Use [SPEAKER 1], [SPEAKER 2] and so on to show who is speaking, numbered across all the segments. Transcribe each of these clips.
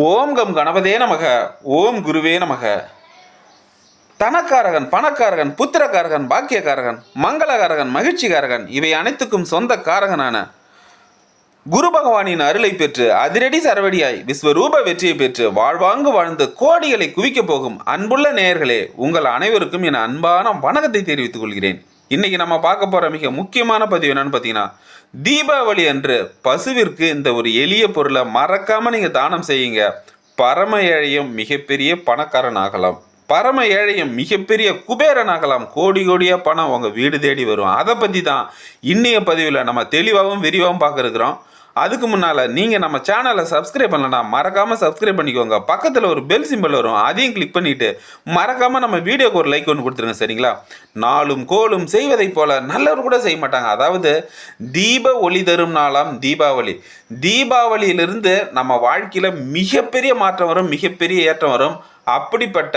[SPEAKER 1] ஓம் come கணபதே நமக ஓம் குருவே நமக. தனக்காரகன் பணக்காரகன் புத்திரக்காரகன் பாக்கியக்காரகன் மங்களகாரகன் மகிழ்ச்சிகாரகன் இவை அனைத்துக்கும் சொந்த காரகனான குரு பகவானின் அருளை பெற்று அதிரடி சரவடியாய் விஸ்வரூப வெற்றியை பெற்று வாழ்வாங்கு வாழ்ந்து கோடிகளை குவிக்கப் போகும் அன்புள்ள நேயர்களே உங்கள் அனைவருக்கும் என் அன்பான வணக்கத்தை தெரிவித்துக் கொள்கிறேன். இன்னைக்கு நம்ம பார்க்க போற மிக முக்கியமான பதிவு என்னன்னு பார்த்தீங்கன்னா தீபாவளி அன்று பசுவிற்கு இந்த ஒரு எளிய பொருளை மறக்காம நீங்க தானம் செய்யுங்க. பரம ஏழையும் மிகப்பெரிய பணக்காரன் ஆகலாம். பரம ஏழையும் மிகப்பெரிய குபேரன் ஆகலாம். கோடி கோடியா பணம் உங்க வீடு தேடி வரும். அதை பத்தி தான் இன்னைய பதிவில் நம்ம தெளிவாகவும் விரிவாகவும் பார்க்க இருக்கிறோம் அதுக்கு முன்னால் நீங்கள் நம்ம சேனலை சப்ஸ்கிரைப் பண்ணலனா மறக்காமல் சப்ஸ்கிரைப் பண்ணிக்கோங்க. பக்கத்தில் ஒரு பெல் சிம்பல் வரும். அதையும் கிளிக் பண்ணிவிட்டு மறக்காமல் நம்ம வீடியோக்கு ஒரு லைக் ஒன்று கொடுத்துருங்க சரிங்களா? நாளும் கோலும் செய்வதைப் போல நல்லவர் கூட செய்ய மாட்டாங்க. அதாவது தீப ஒளி தரும் நாளாம் தீபாவளி. தீபாவளியிலிருந்து நம்ம வாழ்க்கையில் மிகப்பெரிய மாற்றம் வரும் மிகப்பெரிய ஏற்றம் வரும். அப்படிப்பட்ட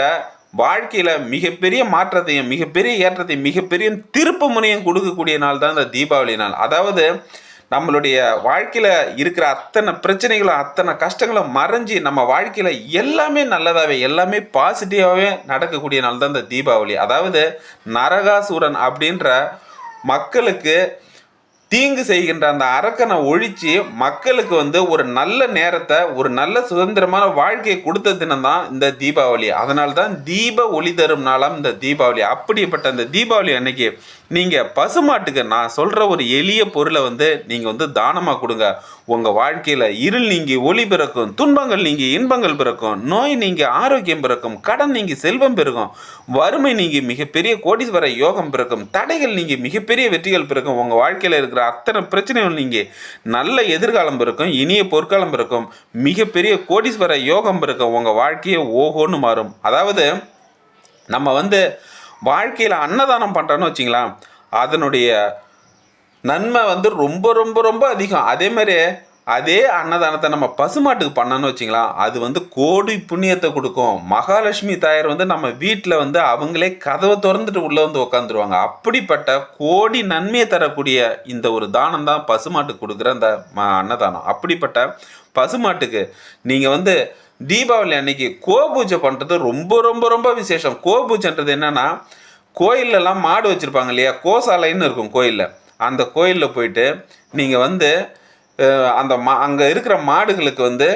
[SPEAKER 1] வாழ்க்கையில் மிகப்பெரிய மாற்றத்தையும் மிகப்பெரிய ஏற்றத்தையும் மிகப்பெரிய திருப்பு முனையும் கொடுக்கக்கூடிய நாள் தான் இந்த தீபாவளி நாள். அதாவது நம்மளுடைய வாழ்க்கையில் இருக்கிற அத்தனை பிரச்சனைகளும் அத்தனை கஷ்டங்களும் மறைஞ்சு நம்ம வாழ்க்கையில் எல்லாமே நல்லதாகவே எல்லாமே பாசிட்டிவாகவே நடக்கக்கூடிய நாள் தான் இந்த தீபாவளி. அதாவது நரகாசூரன் அப்படின்ற மக்களுக்கு தீங்கு செய்கின்ற அந்த அரக்கனை ஒழித்து மக்களுக்கு வந்து ஒரு நல்ல நேரத்தை ஒரு நல்ல சுதந்திரமான வாழ்க்கையை கொடுத்த தினம் தான் இந்த தீபாவளி. அதனால தான் தீப ஒளி தரும் நாளாம் இந்த தீபாவளி. அப்படிப்பட்ட இந்த தீபாவளி அன்னைக்கு நீங்கள் பசுமாட்டுக்கு நான் சொல்கிற ஒரு எளிய பொருளை வந்து நீங்கள் வந்து தானமாக கொடுங்க. உங்கள் வாழ்க்கையில் இருள் நீங்கி ஒளி பிறக்கும் துன்பங்கள் நீங்கி இன்பங்கள் பிறக்கும் நோய் நீங்கி ஆரோக்கியம் பிறக்கும் கடன் நீங்கி செல்வம் பிறக்கும் வறுமை நீங்கி மிகப்பெரிய கோடீஸ்வர யோகம் பிறக்கும் தடைகள் நீங்கி மிகப்பெரிய வெற்றிகள் பிறக்கும் உங்கள் வாழ்க்கையில் இருக்கிற அத்தனை பிரச்சனைகள் நீங்கள் நல்ல எதிர்காலம் இருக்கும் இனிய பொற்காலம் இருக்கும் மிகப்பெரிய கோடீஸ்வர யோகம் இருக்கும் உங்கள் வாழ்க்கையே ஓஹோன்னு மாறும். அதாவது நம்ம வந்து வாழ்க்கையில் அன்னதானம் பண்ணுறோன்னு வச்சிங்களேன் அதனுடைய நன்மை வந்து ரொம்ப ரொம்ப ரொம்ப அதிகம். அதே மாதிரி அதே அன்னதானத்தை நம்ம பசுமாட்டுக்கு பண்ணோன்னு வச்சிங்களா அது வந்து கோடி புண்ணியத்தை கொடுக்கும். மகாலட்சுமி தாயார் வந்து நம்ம வீட்டில் வந்து அவங்களே கதவை திறந்துட்டு உள்ளே வந்து உட்காந்துருவாங்க அப்படிப்பட்ட கோடி நன்மையை தரக்கூடிய இந்த ஒரு தானம் தான் பசுமாட்டுக்கு கொடுக்குற அந்த ம- அன்னதானம். அப்படிப்பட்ட பசுமாட்டுக்கு நீங்கள் வந்து தீபாவளி அன்னைக்கு கோபூஜை பண்ணுறது ரொம்ப ரொம்ப ரொம்ப விசேஷம். கோபூஜைன்றது என்னென்னா கோயிலெலாம் மாடு வச்சுருப்பாங்க இல்லையா? கோசாலைன்னு இருக்கும் கோயிலில். அந்த கோயிலில் போயிட்டு நீங்கள் வந்து அந்த மா அங்கே இருக்கிற மாடுகளுக்கு வந்து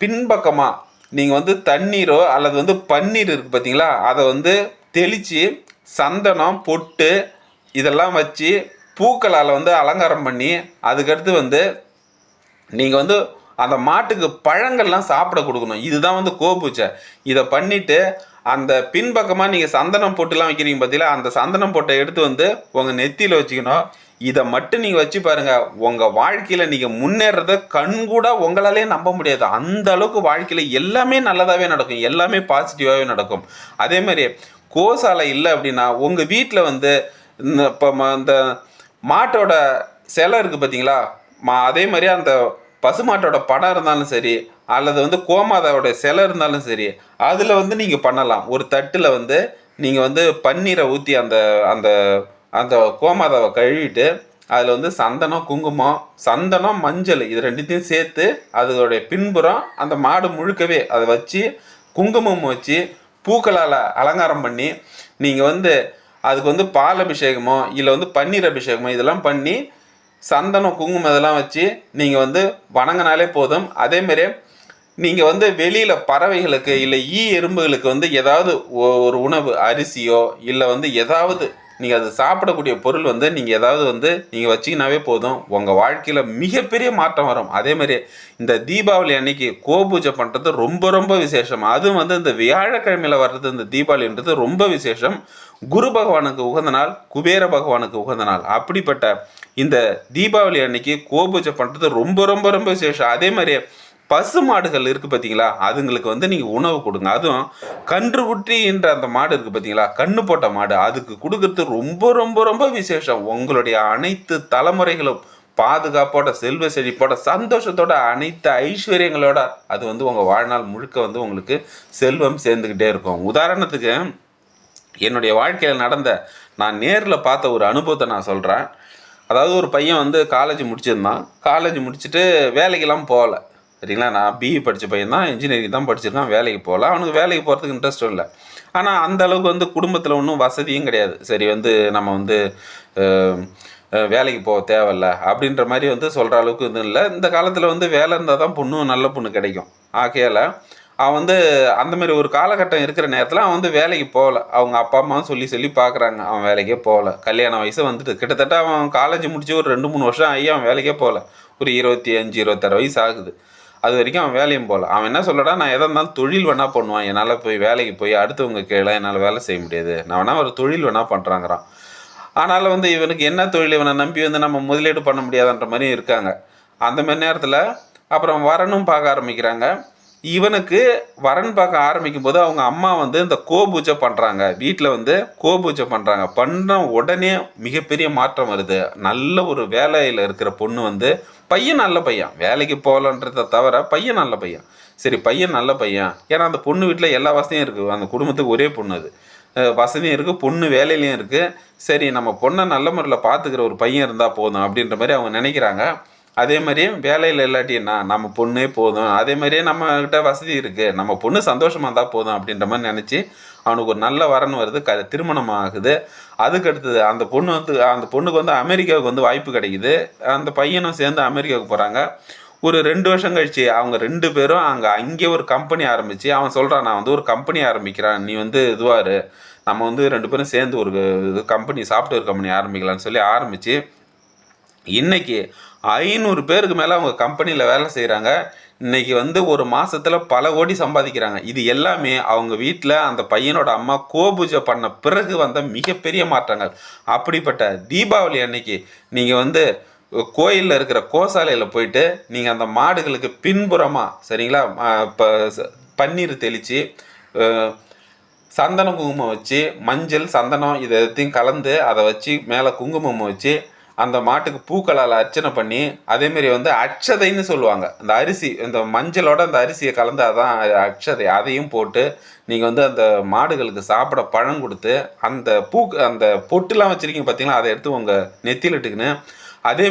[SPEAKER 1] பின்பக்கமாக நீங்கள் வந்து தண்ணீரோ அல்லது வந்து பன்னீர் இருக்குது பார்த்தீங்களா அதை வந்து தெளித்து சந்தனம் பொட்டு இதெல்லாம் வச்சு பூக்களால் வந்து அலங்காரம் பண்ணி அதுக்கடுத்து வந்து நீங்கள் வந்து அந்த மாட்டுக்கு பழங்கள்லாம் சாப்பிட கொடுக்கணும். இதுதான் வந்து கோபூச்சை. இதை பண்ணிவிட்டு அந்த பின்பக்கமாக நீங்கள் சந்தனம் போட்டுலாம் வைக்கிறீங்க பார்த்தீங்களா அந்த சந்தனம் போட்டை எடுத்து வந்து உங்கள் நெத்தியில் வச்சுக்கணும். இதை மட்டும் நீங்கள் வச்சு பாருங்கள் உங்கள் வாழ்க்கையில் நீங்கள் முன்னேறத கண்கூட உங்களாலே நம்ப முடியாது. அந்த அளவுக்கு வாழ்க்கையில் எல்லாமே நல்லதாகவே நடக்கும் எல்லாமே பாசிட்டிவாகவே நடக்கும். அதே மாதிரி கோசாலை இல்லை அப்படின்னா உங்கள் வீட்டில் வந்து இப்போ ம- இந்த மாட்டோட சிலை இருக்குது பார்த்தீங்களா மா அதே மாதிரி அந்த பசுமாட்டோட படம் இருந்தாலும் சரி அல்லது வந்து கோமாதாவோட சிலை இருந்தாலும் சரி அதில் வந்து நீங்கள் பண்ணலாம். ஒரு தட்டில் வந்து நீங்கள் வந்து பன்னீரை ஊற்றி அந்த அந்த அந்த கோமாதாவை கழுவிட்டு அதில் வந்து சந்தனம் குங்குமம் சந்தனம் மஞ்சள் இது ரெண்டுத்தையும் சேர்த்து அதோடைய பின்புறம் அந்த மாடு முழுக்கவே அதை வச்சு குங்குமம் வச்சு பூக்களால் அலங்காரம் பண்ணி நீங்கள் வந்து அதுக்கு வந்து பால் அபிஷேகமோ இல்லை வந்து பன்னீர் அபிஷேகமோ இதெல்லாம் பண்ணி சந்தனம் குங்குமம் இதெல்லாம் வச்சு நீங்கள் வந்து வணங்கினாலே போதும். அதேமாரி நீங்கள் வந்து வெளியில் பறவைகளுக்கு இல்லை ஈ எறும்புகளுக்கு வந்து ஏதாவது ஒரு உணவு அரிசியோ இல்லை வந்து ஏதாவது நீங்கள் அது சாப்பிடக்கூடிய பொருள் வந்து நீங்கள் ஏதாவது வந்து நீங்கள் வச்சிங்கனாவே போதும். உங்கள் வாழ்க்கையில் மிகப்பெரிய மாற்றம் வரும். அதேமாதிரி இந்த தீபாவளி அன்னைக்கு கோபூஜை பண்ணுறது ரொம்ப ரொம்ப விசேஷம். அதுவும் வந்து இந்த வியாழக்கிழமையில் வர்றது இந்த தீபாவளின்றது ரொம்ப விசேஷம். குரு பகவானுக்கு உகந்த நாள் குபேர பகவானுக்கு உகந்த நாள். அப்படிப்பட்ட இந்த தீபாவளி அன்னைக்கு கோபூஜை பண்ணுறது ரொம்ப ரொம்ப ரொம்ப விசேஷம். அதே மாதிரி பசு மாடுகள் இருக்குது பார்த்தீங்களா அதுங்களுக்கு வந்து நீங்கள் உணவு கொடுங்க. அதுவும் கன்று குட்டின்ற அந்த மாடு இருக்குது பார்த்தீங்களா கண்ணு போட்ட மாடு. அதுக்கு கொடுக்கறது ரொம்ப ரொம்ப ரொம்ப விசேஷம். உங்களுடைய அனைத்து தலைமுறைகளும் பாதுகாப்போட செல்வ செழிப்போட சந்தோஷத்தோட அனைத்து ஐஸ்வர்யங்களோட அது வந்து உங்கள் வாழ்நாள் முழுக்க வந்து உங்களுக்கு செல்வம் சேர்ந்துக்கிட்டே இருக்கும். உதாரணத்துக்கு என்னுடைய வாழ்க்கையில் நடந்த நான் நேரில் பார்த்த ஒரு அனுபவத்தை நான் சொல்கிறேன் அதாவது ஒரு பையன் வந்து காலேஜ் முடிச்சிருந்தான். காலேஜ் முடிச்சுட்டு வேலைக்கெல்லாம் போகல. சரிங்களா? நான் பிஇ படித்த பையன் தான் இன்ஜினியரிங் தான் படிச்சிருக்கான் வேலைக்கு போகல. அவனுக்கு வேலைக்கு போகிறதுக்கு இன்ட்ரெஸ்ட்டும் இல்லை. ஆனால் அந்த அளவுக்கு வந்து குடும்பத்தில் ஒன்றும் வசதியும் கிடையாது. சரி வந்து நம்ம வந்து வேலைக்கு போக தேவையில்ல அப்படின்ற மாதிரி வந்து சொல்கிற அளவுக்கு இது இல்லை. இந்த காலத்தில் வந்து வேலை இருந்தால் தான் பொண்ணு நல்ல பொண்ணு கிடைக்கும். ஆகையால் அவன் வந்து அந்தமாரி ஒரு காலகட்டம் இருக்கிற நேரத்தில் அவன் வந்து வேலைக்கு போகல. அவங்க அப்பா அம்மாவும் சொல்லி சொல்லி பார்க்குறாங்க அவன் வேலைக்கே போகல. கல்யாண வயசு வந்துட்டு கிட்டத்தட்ட அவன் காலேஜ் முடிச்சு ஒரு ரெண்டு மூணு வருஷம் ஆகி அவன் வேலைக்கே போகல. ஒரு இருபத்தி அஞ்சு இருபத்தாறு வயசு ஆகுது. அது வரைக்கும் அவன் வேலையும் போகல. அவன் என்ன சொல்லடா நான் எதாக இருந்தாலும் தொழில் வேணால் பண்ணுவான். என்னால் போய் வேலைக்கு போய் அடுத்தவங்க கீழே என்னால் வேலை செய்ய முடியாது. நான் வேணால் ஒரு தொழில் வேணால் பண்ணுறாங்கிறான் ஆனாலும் வந்து இவனுக்கு என்ன தொழில் இவனை நம்பி வந்து நம்ம முதலீடு பண்ண முடியாதுன்ற மாதிரி இருக்காங்க. அந்த மாதிரி நேரத்தில் அப்புறம் வரனும் பார்க்க ஆரம்பிக்கிறாங்க. இவனுக்கு வரன் பார்க்க ஆரம்பிக்கும் போது அவங்க அம்மா வந்து இந்த கோபூஜை பண்ணுறாங்க வீட்டில் வந்து கோபூஜை பண்ணுறாங்க பண்ண உடனே மிகப்பெரிய மாற்றம் வருது. நல்ல ஒரு வேலையில் இருக்கிற பொண்ணு வந்து பையன் நல்ல பையன். வேலைக்கு போகலன்றதை தவிர பையன் நல்ல பையன். சரி பையன் நல்ல பையன். ஏன்னா அந்த பொண்ணு வீட்டில் எல்லா வசதியும் இருக்குது அந்த குடும்பத்துக்கு ஒரே பொண்ணு அது. வசதியும் இருக்குது பொண்ணு வேலையிலையும் இருக்குது சரி நம்ம பொண்ணை நல்ல முறையில் பார்த்துக்கிற ஒரு பையன் இருந்தால் போதும் அப்படின்ற மாதிரி அவங்க நினைக்கிறாங்க. அதே மாதிரியே வேலையில் இல்லாட்டி என்ன? நம்ம பொண்ணே போதும். அதே மாதிரியே நம்மக்கிட்ட வசதி இருக்குது நம்ம பொண்ணு சந்தோஷமாக இருந்தால் போதும் அப்படின்ற மாதிரி நினச்சி அவனுக்கு ஒரு நல்ல வரன் வருது க திருமணம் ஆகுது அதுக்கு அடுத்தது அந்த பொண்ணு வந்து அந்த பொண்ணுக்கு வந்து அமெரிக்காவுக்கு வந்து வாய்ப்பு கிடைக்குது. அந்த பையனும் சேர்ந்து அமெரிக்காவுக்கு போகிறாங்க ஒரு ரெண்டு வருஷம் கழிச்சு அவங்க ரெண்டு பேரும் அங்கே அங்கே ஒரு கம்பெனி ஆரம்பித்து அவன் சொல்கிறான் நான் வந்து ஒரு கம்பெனி ஆரம்பிக்கிறான். நீ வந்து இதுவாரு. நம்ம வந்து ரெண்டு பேரும் சேர்ந்து ஒரு இது கம்பெனி சாஃப்ட்வேர் கம்பெனி ஆரம்பிக்கலாம்னு சொல்லி ஆரம்பித்து இன்றைக்கி ஐநூறு பேருக்கு மேலே அவங்க கம்பெனியில் வேலை செய்கிறாங்க இன்னைக்கு வந்து ஒரு மாதத்தில் பல கோடி சம்பாதிக்கிறாங்க. இது எல்லாமே அவங்க வீட்டில் அந்த பையனோட அம்மா கோபூஜை பண்ண பிறகு வந்த மிகப்பெரிய மாற்றங்கள். அப்படிப்பட்ட தீபாவளி அன்னைக்கு நீங்கள் வந்து கோயிலில் இருக்கிற கோசாலையில் போயிட்டு நீங்கள் அந்த மாடுகளுக்கு பின்புறமாக சரிங்களா இப்போ பன்னீர் தெளித்து சந்தன குங்குமம் வச்சு மஞ்சள் சந்தனம் இதை எல்லாத்தையும் கலந்து அதை வச்சு மேலே குங்குமம் வச்சு அந்த மாட்டுக்கு பூக்களால் அர்ச்சனை பண்ணி அதேமாரி வந்து அட்சதைன்னு சொல்லுவாங்க. அந்த அரிசி இந்த மஞ்சளோட அந்த அரிசியை கலந்து அதான் அட்சதை அதையும் போட்டு நீங்கள் வந்து அந்த மாடுகளுக்கு சாப்பிட பழம் கொடுத்து அந்த பூ அந்த பொட்டுலாம் வச்சுருக்கீங்க பார்த்தீங்களா அதை எடுத்து உங்கள் நெத்தியில் இட்டுக்குன்னு அதே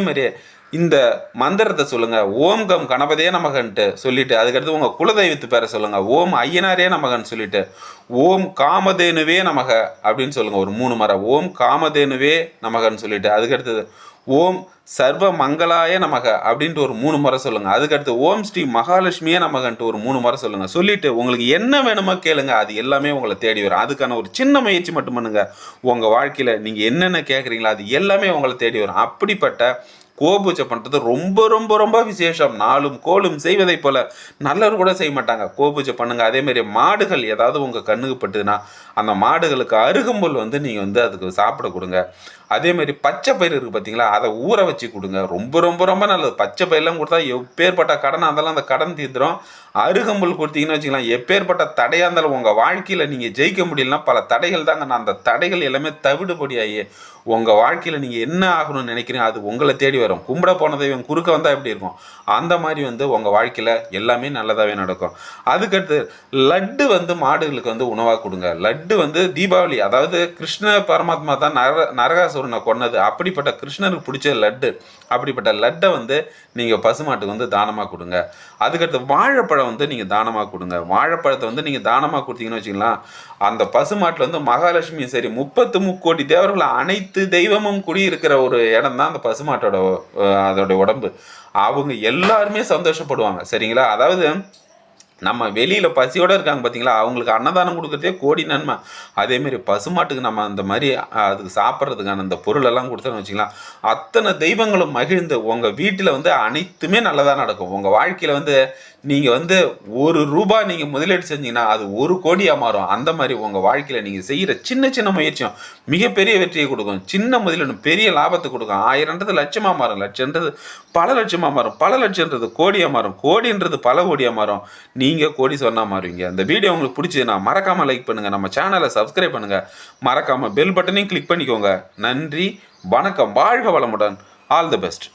[SPEAKER 1] இந்த மந்திரத்தை சொல்லுங்க. ஓம் கம் கணபதியே நமகன்ட்டு சொல்லிட்டு அதுக்கடுத்து உங்க குலதெய்வத்து பேரை சொல்லுங்க. ஓம் ஐயனாரே நமகன்னு சொல்லிட்டு ஓம் காமதேனுவே நமக அப்படின்னு சொல்லுங்க. ஒரு மூணு மரம் ஓம் காமதேனுவே நமகன்னு சொல்லிட்டு அதுக்கடுத்தது ஓம் சர்வ மங்களாய நமக அப்படின்ட்டு ஒரு மூணு முறை சொல்லுங்க. அதுக்கடுத்து ஓம் ஸ்ரீ மகாலட்சுமியே நமகன்ட்டு ஒரு மூணு முறை சொல்லுங்க. சொல்லிட்டு உங்களுக்கு என்ன வேணுமோ கேளுங்க. அது எல்லாமே உங்களை தேடி வரும். அதுக்கான ஒரு சின்ன முயற்சி மட்டும் பண்ணுங்க. உங்க வாழ்க்கையில நீங்க என்னென்ன கேட்குறீங்களோ அது எல்லாமே உங்களை தேடி வரும். அப்படிப்பட்ட கோபூஜை பண்ணுறது ரொம்ப ரொம்ப ரொம்ப விசேஷம். நாளும் கோலும் செய்வதைப் போல நல்லவர் கூட செய்ய மாட்டாங்க. கோபூஜை பண்ணுங்க. அதேமாரி மாடுகள் ஏதாவது உங்கள் கண்ணுக்கு பட்டுதுன்னா அந்த மாடுகளுக்கு அருகம்புல் வந்து நீங்கள் வந்து அதுக்கு சாப்பிட கொடுங்க. அதே மாதிரி பச்சை பயிர் இருக்குது பார்த்தீங்களா அதை ஊற வச்சு கொடுங்க. ரொம்ப ரொம்ப ரொம்ப நல்லது. பச்சை பயிரெலாம் கொடுத்தா எப்பேற்பட்ட கடன் அதெல்லாம் அந்த கடன் தீர்த்துடும் அருகம்புல் கொடுத்தீங்கன்னு வச்சுக்கலாம். எப்பேற்பட்ட தடையாக இருந்தாலும் உங்கள் வாழ்க்கையில் நீங்கள் ஜெயிக்க முடியலன்னா பல தடைகள் தாங்க. நான் அந்த தடைகள் எல்லாமே தவிடுபடியாகி உங்கள் வாழ்க்கையில் நீங்கள் என்ன ஆகணும்னு நினைக்கிறீங்க அது உங்களை தேடி வரும். கும்பிட போன தெய்வம் குறுக்க வந்தால் எப்படி இருக்கும்? அந்த மாதிரி வந்து உங்கள் வாழ்க்கையில் எல்லாமே நல்லதாகவே நடக்கும். அதுக்கடுத்து லட்டு வந்து மாடுகளுக்கு வந்து உணவாக கொடுங்க. லட்டு வந்து தீபாவளி அதாவது கிருஷ்ண பரமாத்மா தான் நர நரகாசுரனை கொன்னது. அப்படிப்பட்ட கிருஷ்ணருக்கு பிடிச்ச லட்டு அப்படிப்பட்ட லட்டை வந்து நீங்கள் பசுமாட்டுக்கு வந்து தானமாக கொடுங்க. அதுக்கடுத்து வாழைப்பழம் வந்து நீங்கள் தானமாக கொடுங்க. வாழைப்பழத்தை வந்து நீங்கள் தானமாக கொடுத்தீங்கன்னு வச்சுக்கலாம் அந்த பசுமாட்டில் வந்து மகாலட்சுமி சரி முப்பத்து முக்கோடி தேவர்கள் அனைத்து தெய்வமும் குடியிருக்கிற ஒரு இடம் தான் அந்த பசுமாட்டோட அதோடைய அதோட உடம்பு. அவங்க எல்லாருமே சந்தோஷப்படுவாங்க. சரிங்களா? அதாவது நம்ம வெளியில் பசியோடு இருக்காங்க பார்த்தீங்களா அவங்களுக்கு அன்னதானம் கொடுக்குறதே கோடி நன்மை. அதேமாரி பசுமாட்டுக்கு நம்ம அந்த மாதிரி அதுக்கு சாப்பிட்றதுக்கான அந்த பொருளெல்லாம் கொடுத்தோன்னு வச்சுக்கலாம் அத்தனை தெய்வங்களும் மகிழ்ந்து உங்கள் வீட்டில் வந்து அனைத்துமே நல்லதாக நடக்கும். உங்கள் வாழ்க்கையில் வந்து நீங்கள் வந்து ஒரு ரூபாய் நீங்கள் முதலீடு செஞ்சீங்கன்னா அது ஒரு கோடியாக மாறும். அந்த மாதிரி உங்கள் வாழ்க்கையில் நீங்கள் செய்கிற சின்ன சின்ன முயற்சியும் மிகப்பெரிய வெற்றியை கொடுக்கும். சின்ன முதலீடு பெரிய லாபத்தை கொடுக்கும். ஆயிரன்றது லட்சமாக மாறும். லட்சன்றது பல லட்சமாக மாறும். பல லட்சன்றது கோடியாக மாறும். கோடின்றது பல கோடியாக மாறும். நீங்கள் கோடி சொன்னால் மாறுவீங்க. அந்த வீடியோ உங்களுக்கு பிடிச்சதுன்னா மறக்காமல் லைக் பண்ணுங்கள் நம்ம சேனலை சப்ஸ்கிரைப் பண்ணுங்கள் மறக்காமல் பெல் பட்டனையும் கிளிக் பண்ணிக்கோங்க. நன்றி வணக்கம். வாழ்க வளமுடன். All the best